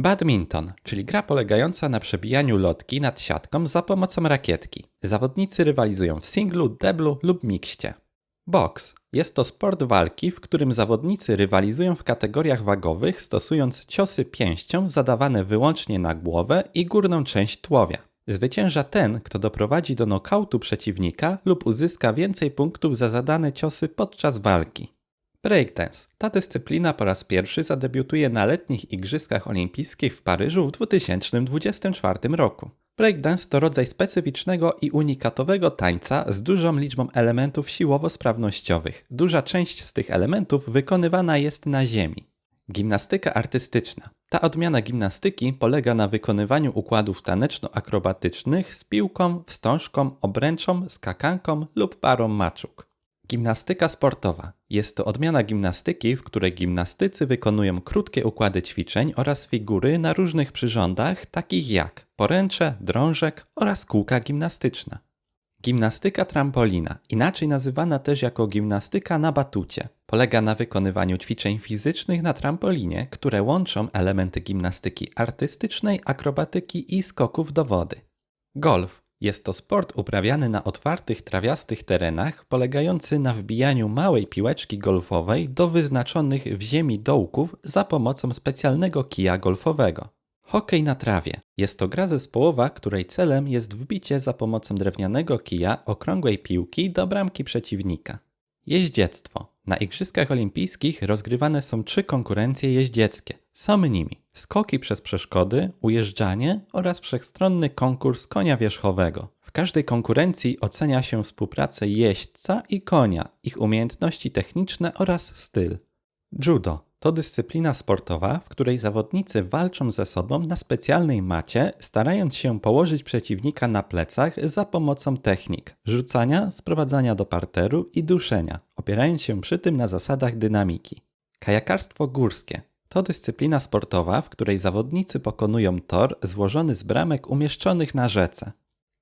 Badminton, czyli gra polegająca na przebijaniu lotki nad siatką za pomocą rakietki. Zawodnicy rywalizują w singlu, deblu lub mikście. Boks jest to sport walki, w którym zawodnicy rywalizują w kategoriach wagowych, stosując ciosy pięścią zadawane wyłącznie na głowę i górną część tułowia. Zwycięża ten, kto doprowadzi do nokautu przeciwnika lub uzyska więcej punktów za zadane ciosy podczas walki. Breakdance. Ta dyscyplina po raz pierwszy zadebiutuje na letnich Igrzyskach Olimpijskich w Paryżu w 2024 roku. Breakdance to rodzaj specyficznego i unikatowego tańca z dużą liczbą elementów siłowo-sprawnościowych. Duża część z tych elementów wykonywana jest na ziemi. Gimnastyka artystyczna. Ta odmiana gimnastyki polega na wykonywaniu układów taneczno-akrobatycznych z piłką, wstążką, obręczą, skakanką lub parą maczug. Gimnastyka sportowa. Jest to odmiana gimnastyki, w której gimnastycy wykonują krótkie układy ćwiczeń oraz figury na różnych przyrządach, takich jak poręcze, drążek oraz kółka gimnastyczne. Gimnastyka trampolina, inaczej nazywana też jako gimnastyka na batucie, polega na wykonywaniu ćwiczeń fizycznych na trampolinie, które łączą elementy gimnastyki artystycznej, akrobatyki i skoków do wody. Golf jest to sport uprawiany na otwartych, trawiastych terenach, polegający na wbijaniu małej piłeczki golfowej do wyznaczonych w ziemi dołków za pomocą specjalnego kija golfowego. Hokej na trawie jest to gra zespołowa, której celem jest wbicie za pomocą drewnianego kija okrągłej piłki do bramki przeciwnika. Jeździectwo. Na Igrzyskach Olimpijskich rozgrywane są trzy konkurencje jeździeckie. Są nimi skoki przez przeszkody, ujeżdżanie oraz wszechstronny konkurs konia wierzchowego. W każdej konkurencji ocenia się współpracę jeźdźca i konia, ich umiejętności techniczne oraz styl. Judo to dyscyplina sportowa, w której zawodnicy walczą ze sobą na specjalnej macie, starając się położyć przeciwnika na plecach za pomocą technik rzucania, sprowadzania do parteru i duszenia, opierając się przy tym na zasadach dynamiki. Kajakarstwo górskie to dyscyplina sportowa, w której zawodnicy pokonują tor złożony z bramek umieszczonych na rzece.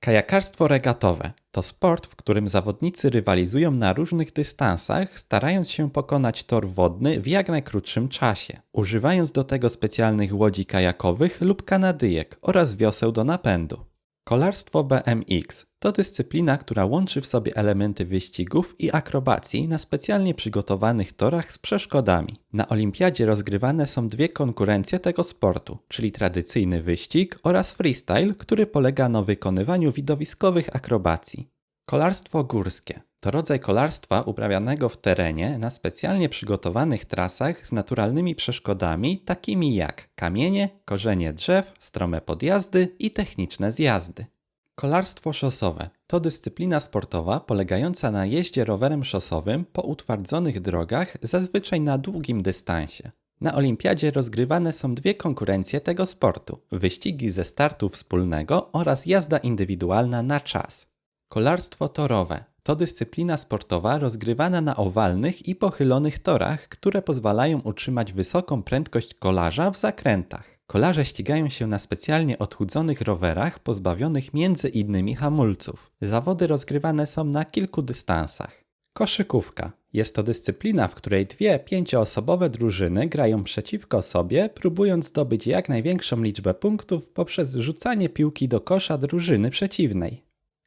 Kajakarstwo regatowe to sport, w którym zawodnicy rywalizują na różnych dystansach, starając się pokonać tor wodny w jak najkrótszym czasie, używając do tego specjalnych łodzi kajakowych lub kanadyjek oraz wioseł do napędu. Kolarstwo BMX to dyscyplina, która łączy w sobie elementy wyścigów i akrobacji na specjalnie przygotowanych torach z przeszkodami. Na olimpiadzie rozgrywane są dwie konkurencje tego sportu, czyli tradycyjny wyścig oraz freestyle, który polega na wykonywaniu widowiskowych akrobacji. Kolarstwo górskie to rodzaj kolarstwa uprawianego w terenie na specjalnie przygotowanych trasach z naturalnymi przeszkodami, takimi jak kamienie, korzenie drzew, strome podjazdy i techniczne zjazdy. Kolarstwo szosowe to dyscyplina sportowa polegająca na jeździe rowerem szosowym po utwardzonych drogach, zazwyczaj na długim dystansie. Na olimpiadzie rozgrywane są dwie konkurencje tego sportu: wyścigi ze startu wspólnego oraz jazda indywidualna na czas. Kolarstwo torowe to dyscyplina sportowa rozgrywana na owalnych i pochylonych torach, które pozwalają utrzymać wysoką prędkość kolarza w zakrętach. Kolarze ścigają się na specjalnie odchudzonych rowerach pozbawionych między innymi hamulców. Zawody rozgrywane są na kilku dystansach. Koszykówka. Jest to dyscyplina, w której dwie pięcioosobowe drużyny grają przeciwko sobie, próbując zdobyć jak największą liczbę punktów poprzez rzucanie piłki do kosza drużyny przeciwnej.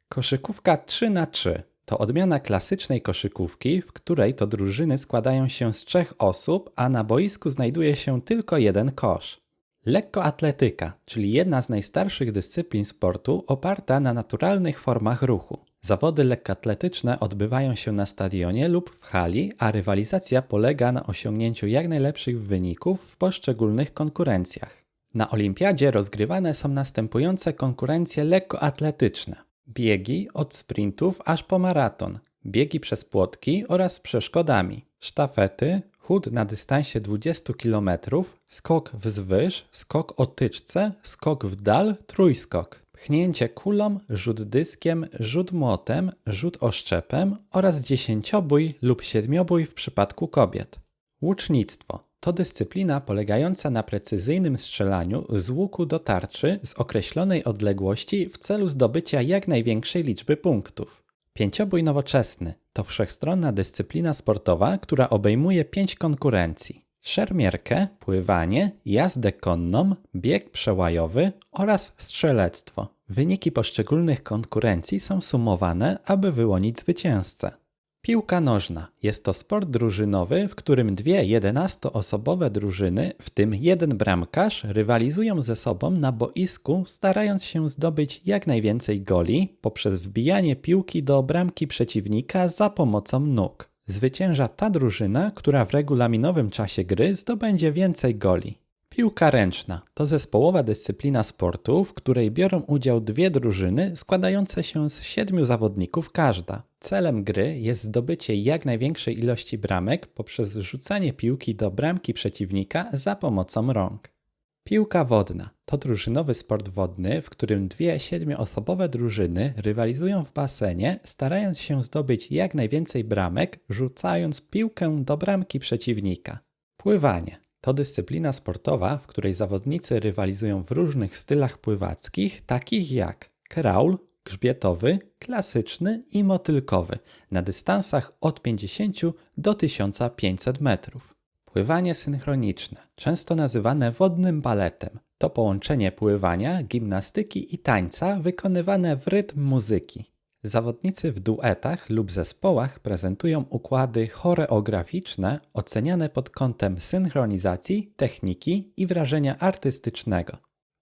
Koszykówka 3 na 3 to odmiana klasycznej koszykówki, w której to drużyny składają się z trzech osób, a na boisku znajduje się tylko jeden kosz. Lekkoatletyka, czyli jedna z najstarszych dyscyplin sportu oparta na naturalnych formach ruchu. Zawody lekkoatletyczne odbywają się na stadionie lub w hali, a rywalizacja polega na osiągnięciu jak najlepszych wyników w poszczególnych konkurencjach. Na olimpiadzie rozgrywane są następujące konkurencje lekkoatletyczne: biegi od sprintów aż po maraton, biegi przez płotki oraz z przeszkodami, sztafety, chód na dystansie 20 km, skok wzwyż, skok o tyczce, skok w dal, trójskok, pchnięcie kulą, rzut dyskiem, rzut młotem, rzut oszczepem oraz dziesięciobój lub siedmiobój w przypadku kobiet. Łucznictwo to dyscyplina polegająca na precyzyjnym strzelaniu z łuku do tarczy z określonej odległości w celu zdobycia jak największej liczby punktów. Pięciobój nowoczesny to wszechstronna dyscyplina sportowa, która obejmuje pięć konkurencji. szermierkę, pływanie, jazdę konną, bieg przełajowy oraz strzelectwo. Wyniki poszczególnych konkurencji są sumowane, aby wyłonić zwycięzcę. Piłka nożna jest to sport drużynowy, w którym dwie 11-osobowe drużyny, w tym jeden bramkarz, rywalizują ze sobą na boisku, starając się zdobyć jak najwięcej goli poprzez wbijanie piłki do bramki przeciwnika za pomocą nóg. Zwycięża ta drużyna, która w regulaminowym czasie gry zdobędzie więcej goli. Piłka ręczna to zespołowa dyscyplina sportu, w której biorą udział dwie drużyny składające się z siedmiu zawodników każda. Celem gry jest zdobycie jak największej ilości bramek poprzez rzucanie piłki do bramki przeciwnika za pomocą rąk. Piłka wodna to drużynowy sport wodny, w którym dwie siedmioosobowe drużyny rywalizują w basenie, starając się zdobyć jak najwięcej bramek, rzucając piłkę do bramki przeciwnika. Pływanie to dyscyplina sportowa, w której zawodnicy rywalizują w różnych stylach pływackich, takich jak crawl, grzbietowy, klasyczny i motylkowy, na dystansach od 50 do 1500 metrów. Pływanie synchroniczne, często nazywane wodnym baletem, to połączenie pływania, gimnastyki i tańca wykonywane w rytm muzyki. Zawodnicy w duetach lub zespołach prezentują układy choreograficzne oceniane pod kątem synchronizacji, techniki i wrażenia artystycznego.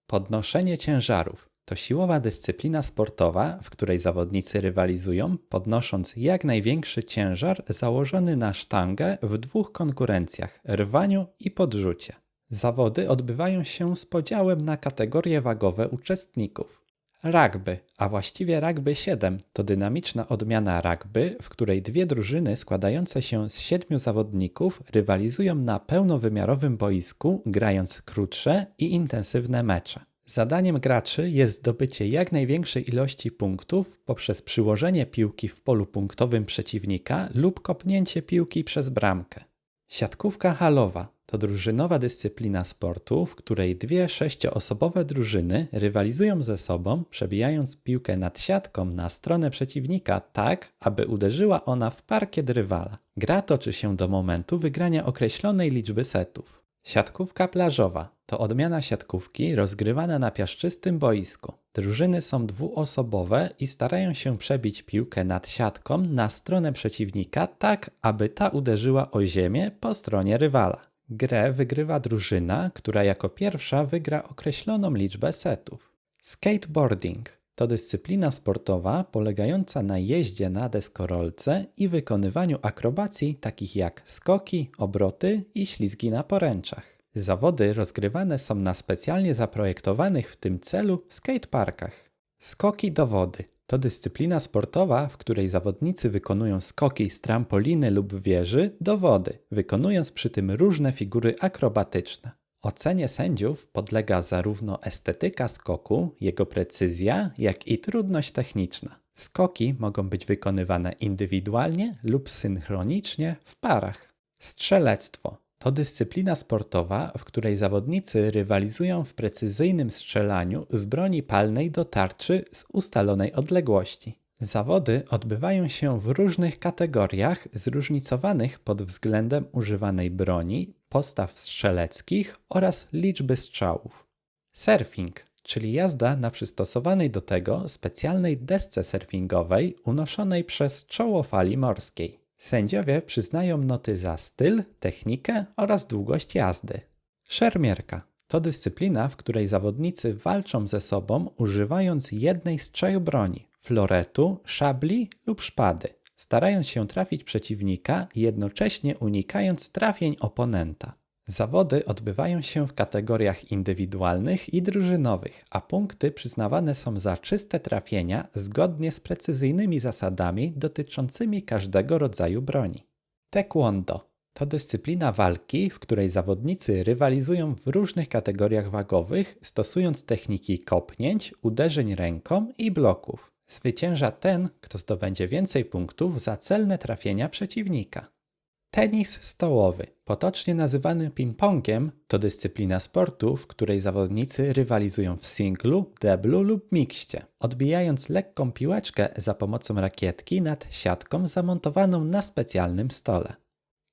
Podnoszenie ciężarów to siłowa dyscyplina sportowa, w której zawodnicy rywalizują, podnosząc jak największy ciężar założony na sztangę w dwóch konkurencjach rwaniu i podrzucie. Zawody odbywają się z podziałem na kategorie wagowe uczestników. Rugby, a właściwie rugby 7, to dynamiczna odmiana rugby, w której dwie drużyny składające się z siedmiu zawodników rywalizują na pełnowymiarowym boisku, grając krótsze i intensywne mecze. Zadaniem graczy jest zdobycie jak największej ilości punktów poprzez przyłożenie piłki w polu punktowym przeciwnika lub kopnięcie piłki przez bramkę. Siatkówka halowa to drużynowa dyscyplina sportu, w której dwie sześcioosobowe drużyny rywalizują ze sobą, przebijając piłkę nad siatką na stronę przeciwnika tak, aby uderzyła ona w parkiet rywala. Gra toczy się do momentu wygrania określonej liczby setów. Siatkówka plażowa to odmiana siatkówki rozgrywana na piaszczystym boisku. Drużyny są dwuosobowe i starają się przebić piłkę nad siatką na stronę przeciwnika tak, aby ta uderzyła o ziemię po stronie rywala. Grę wygrywa drużyna, która jako pierwsza wygra określoną liczbę setów. Skateboarding to dyscyplina sportowa polegająca na jeździe na deskorolce i wykonywaniu akrobacji takich jak skoki, obroty i ślizgi na poręczach. Zawody rozgrywane są na specjalnie zaprojektowanych w tym celu skateparkach. Skoki do wody to dyscyplina sportowa, w której zawodnicy wykonują skoki z trampoliny lub wieży do wody, wykonując przy tym różne figury akrobatyczne. Ocenie sędziów podlega zarówno estetyka skoku, jego precyzja, jak i trudność techniczna. Skoki mogą być wykonywane indywidualnie lub synchronicznie w parach. Strzelectwo to dyscyplina sportowa, w której zawodnicy rywalizują w precyzyjnym strzelaniu z broni palnej do tarczy z ustalonej odległości. Zawody odbywają się w różnych kategoriach, zróżnicowanych pod względem używanej broni, postaw strzeleckich oraz liczby strzałów. Surfing, czyli jazda na przystosowanej do tego specjalnej desce surfingowej unoszonej przez czoło fali morskiej. Sędziowie przyznają noty za styl, technikę oraz długość jazdy. Szermierka to dyscyplina, w której zawodnicy walczą ze sobą używając jednej z trzech broni floretu, szabli lub szpady, starając się trafić przeciwnika jednocześnie unikając trafień oponenta. Zawody odbywają się w kategoriach indywidualnych i drużynowych, a punkty przyznawane są za czyste trafienia zgodnie z precyzyjnymi zasadami dotyczącymi każdego rodzaju broni. Taekwondo to dyscyplina walki, w której zawodnicy rywalizują w różnych kategoriach wagowych, stosując techniki kopnięć, uderzeń ręką i bloków. Zwycięża ten, kto zdobędzie więcej punktów za celne trafienia przeciwnika. Tenis stołowy, potocznie nazywany ping-pongiem, to dyscyplina sportu, w której zawodnicy rywalizują w singlu, deblu lub mikście, odbijając lekką piłeczkę za pomocą rakietki nad siatką zamontowaną na specjalnym stole.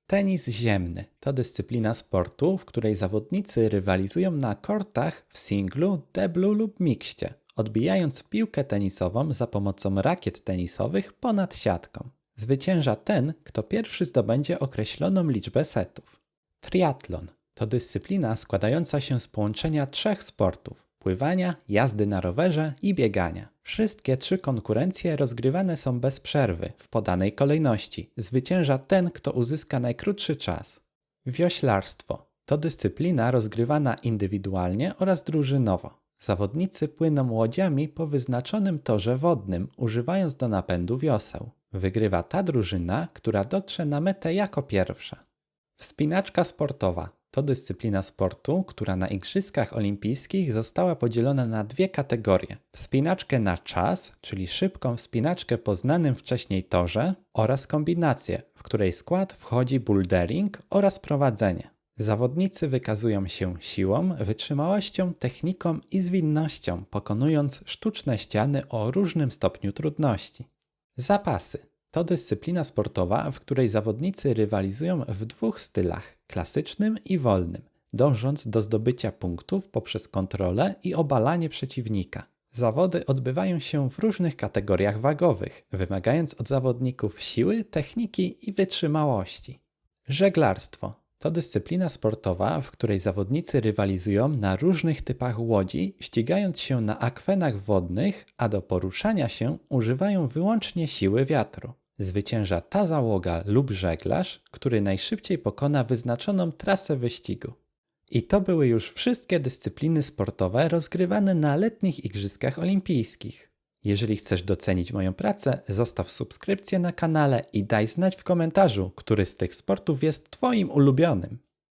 Tenis ziemny to dyscyplina sportu, w której zawodnicy rywalizują na kortach w singlu, deblu lub mikście, odbijając piłkę tenisową za pomocą rakiet tenisowych ponad siatką. Zwycięża ten, kto pierwszy zdobędzie określoną liczbę setów. Triatlon to dyscyplina składająca się z połączenia trzech sportów: pływania, jazdy na rowerze i biegania. Wszystkie trzy konkurencje rozgrywane są bez przerwy, w podanej kolejności. Zwycięża ten, kto uzyska najkrótszy czas. Wioślarstwo to dyscyplina rozgrywana indywidualnie oraz drużynowo. Zawodnicy płyną łodziami po wyznaczonym torze wodnym, używając do napędu wioseł. Wygrywa ta drużyna, która dotrze na metę jako pierwsza. Wspinaczka sportowa to dyscyplina sportu, która na Igrzyskach Olimpijskich została podzielona na dwie kategorie: wspinaczkę na czas, czyli szybką wspinaczkę po znanym wcześniej torze, oraz kombinację, w której skład wchodzi bouldering oraz prowadzenie. Zawodnicy wykazują się siłą, wytrzymałością, techniką i zwinnością, pokonując sztuczne ściany o różnym stopniu trudności. Zapasy to dyscyplina sportowa, w której zawodnicy rywalizują w dwóch stylach klasycznym i wolnym, dążąc do zdobycia punktów poprzez kontrolę i obalanie przeciwnika. Zawody odbywają się w różnych kategoriach wagowych, wymagając od zawodników siły, techniki i wytrzymałości. Żeglarstwo to dyscyplina sportowa, w której zawodnicy rywalizują na różnych typach łodzi, ścigając się na akwenach wodnych, a do poruszania się używają wyłącznie siły wiatru. Zwycięża ta załoga lub żeglarz, który najszybciej pokona wyznaczoną trasę wyścigu. I to były już wszystkie dyscypliny sportowe rozgrywane na letnich Igrzyskach Olimpijskich. Jeżeli chcesz docenić moją pracę, zostaw subskrypcję na kanale i daj znać w komentarzu, który z tych sportów jest Twoim ulubionym.